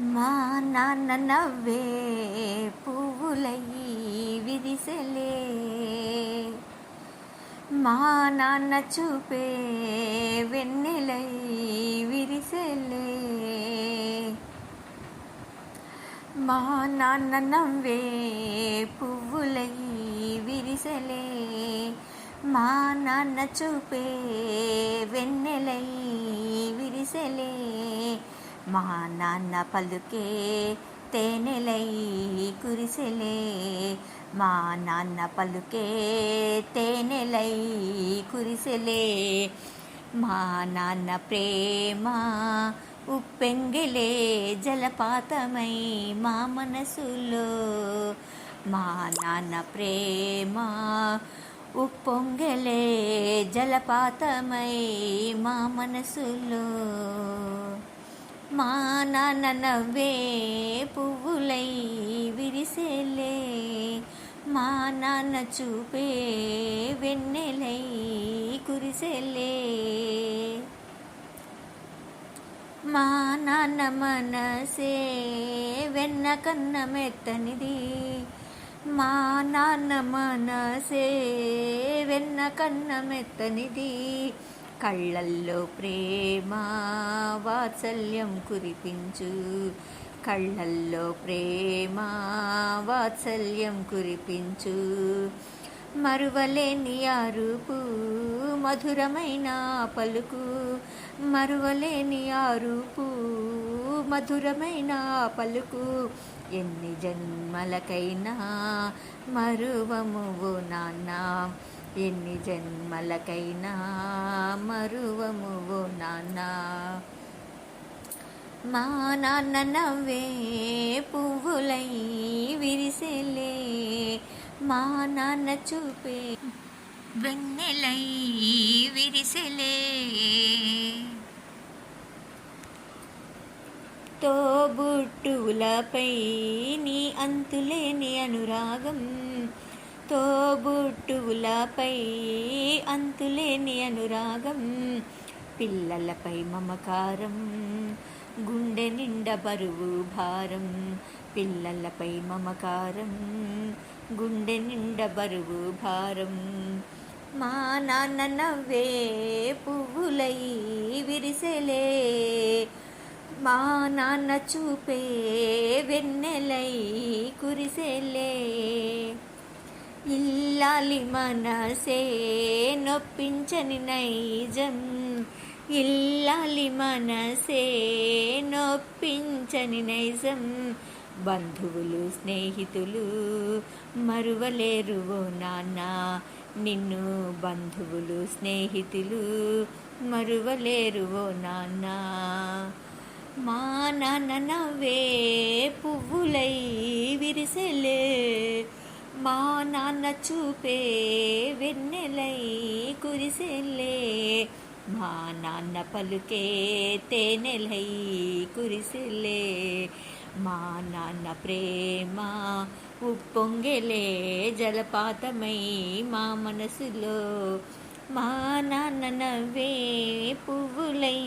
మా నాన్న నవ్వే పువ్వులయ్యి విరిసెలే. మా నాన్న చూపే వెన్నెలై విరిసెలే. మా నాన్న నవ్వే పువ్వులై విరిసెలే. మా నాన్న చూపే వెన్నెలై విరిసెలే. మా నాన్న పలుకే తేనెలై కురిసెలే. మా నాన్న పలుకే తేనెలై కురిసెలే. మా నాన్న ప్రేమ ఉప్పెంగిలే జలపాతమై మా మనసులో. మా నాన్న ప్రేమ ఉప్పొంగలే జలపాతమై మా మనసులో. మా నాన్న నవ్వే పువ్వులై విరిసేలే మా నాన్న చూపే వెన్నెలై కురిసెలే. మా నాన్న మనసే వెన్న కన్న మెత్తనిది మా నాన్న మనసే వెన్న కన్న మెత్తనిది. కళ్ళల్లో ప్రేమ వాత్సల్యం కురిపించు. కళ్ళల్లో ప్రేమ వాత్సల్యం కురిపించు. మరువలేని ఆరుపు మధురమైన పలుకు. మరువలేని ఆరుపు మధురమైన పలుకు. ఎన్ని జన్మలకైనా మరువము నాన్న. ఎన్ని జన్మలకైనా మరువము ఓ నాన్న. మా నాన్న నవ్వే పువ్వులై విరిసెలే. మా నాన్న చూపే వెన్నెలై విరిసెలే. తోబుట్టువులపై నీ అంతులేని అనురాగం తోబుట్టువులపై అంతులేని అనురాగం పిల్లలపై మమకారం గుండె నిండ బరువు భారం పిల్లలపై మమకారం గుండె నిండ బరువు భారం. మా నాన్న నవ్వే పువ్వులై విరిసెలే మా నాన్న చూపే వెన్నెలై కురిసెలే. గాలి మనసే నొప్పించని నైజం. ఇల్లాలి మనసే నొప్పించని నైజం. బంధువులు స్నేహితులు మరువలేరు ఓ నాన్న. నిన్ను బంధువులు స్నేహితులు మరువలేరు ఓ నాన్న. మా నాన్న నవ్వే పువ్వులై విరిసెలే. మా నాన్న చూపే వెన్నెలై కురిసెల్లే. మా నాన్న పలుకే తేనెలై కురిసెల్లే. మా నాన్న ప్రేమ ఉప్పొంగెలే జలపాతమై మా మనసులో. మా నాన్న నవ్వే పువ్వులై